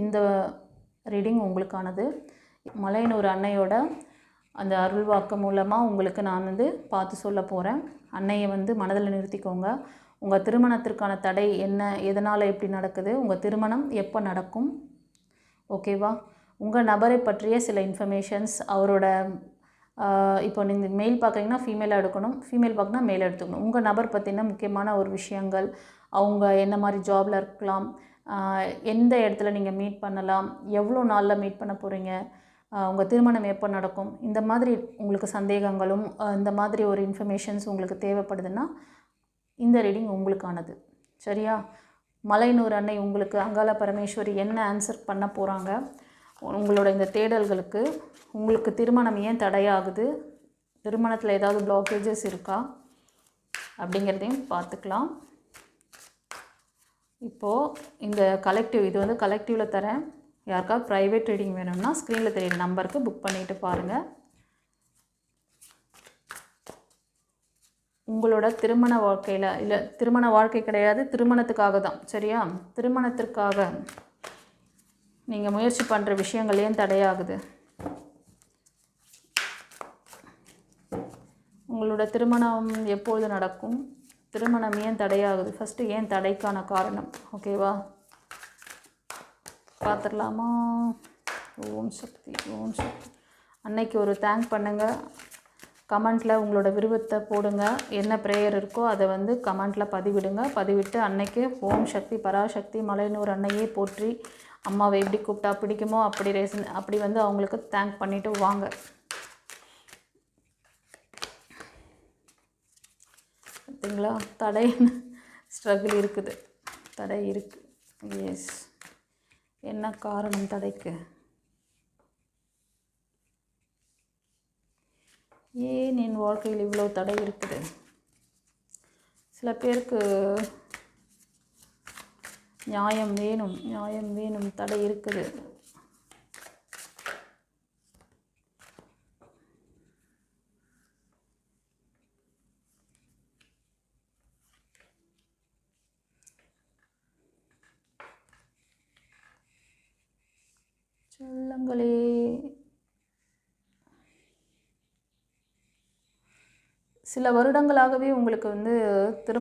இந்த ரீடிங் உங்களுக்கானது. மலையனூர் அன்னையோட அந்த அருள்வாக்கு மூலமாக உங்களுக்கு நான் வந்து பார்த்து சொல்ல போகிறேன் அன்னையை வந்து மனதில் நிறுத்திக்கோங்க. உங்கள் திருமணத்திற்கான தடை என்ன? எதனால் எப்படி நடக்குது? உங்கள் திருமணம் எப்போ நடக்கும்? ஓகேவா? உங்கள் நபரை பற்றிய சில இன்ஃபர்மேஷன்ஸ் அவரோட இப்போ நீங்கள் மெயில் பார்க்குறீங்கன்னா ஃபீமேலாக எடுக்கணும். ஃபீமேல் பார்க்கணும் மேல் எடுத்துக்கணும். உங்கள் நபர் பற்றின முக்கியமான ஒரு விஷயங்கள் அவங்க என்ன மாதிரி ஜாபில் இருக்கலாம் எந்த இடத்துல நீங்கள் மீட் பண்ணலாம்? எவ்வளோ நாளில் மீட் பண்ண போகிறீங்க உங்கள் திருமணம் எப்போ நடக்கும்? இந்த மாதிரி உங்களுக்கு சந்தேகங்களும் இந்த மாதிரி ஒரு இன்ஃபர்மேஷன்ஸ் உங்களுக்கு தேவைப்படுதுன்னா இந்த ரீடிங் உங்களுக்கானது. சரியா? மலையனூர் அன்னை உங்களுக்கு அங்காள பரமேஸ்வரி என்ன ஆன்சர் பண்ண போகிறாங்க உங்களோட இந்த தேடல்களுக்கு உங்களுக்கு திருமணம் ஏன் தடையாகுது? திருமணத்தில் ஏதாவது பிளாக்கேஜஸ் இருக்கா? அப்படிங்கிறதையும் பார்த்துக்கலாம். இப்போது இந்த கலெக்டிவ் இது வந்து கலெக்டிவில் தரேன். யாருக்காவது ப்ரைவேட் ரீடிங் வேணும்னா ஸ்க்ரீனில் தெரியுற நம்பருக்கு புக் பண்ணிவிட்டு பாருங்கள் உங்களோட திருமண வாழ்க்கையில் இல்லை திருமண வாழ்க்கை கிடையாது திருமணத்துக்காக தான் சரியா? திருமணத்திற்காக நீங்கள் முயற்சி பண்ணுற விஷயங்கள் ஏன் தடையாகுது? உங்களோட திருமணம் எப்பொழுது நடக்கும்? திருமணம் ஏன் தடையாகுது? ஃபஸ்ட்டு ஏன் தடைக்கான காரணம்? ஓகேவா பார்த்துடலாமா? ஓம் சக்தி ஓம் சக்தி. அன்னைக்கு ஒரு தேங்க் பண்ணுங்கள் கமெண்ட்டில் உங்களோட விருப்பத்தை போடுங்க. என்ன ப்ரேயர் இருக்கோ அதை வந்து கமெண்ட்டில் பதிவிடுங்க. பதிவிட்டு அன்னைக்கு ஓம் சக்தி பராசக்தி மலையனூர் அன்னையே போற்றி அம்மாவை எப்படி கூப்பிட்டா பிடிக்குமோ அப்படி ரேசன் அப்படி வந்து அவங்களுக்கு தேங்க் பண்ணிவிட்டு வாங்க. பார்த்தீங்களா? தடைன்னு ஸ்ட்ரகிள் இருக்குது. தடை இருக்குது எஸ் என்ன காரணம் தடைக்கு? ஏன் என் வாழ்க்கையில் இவ்வளோ தடை இருக்குது? சில பேருக்கு நியாயம் வேணும். நியாயம் வேணும். தடை இருக்குது. சொல்லுங்களே சில வருடங்களாகவே உங்களுக்கு வந்து திரு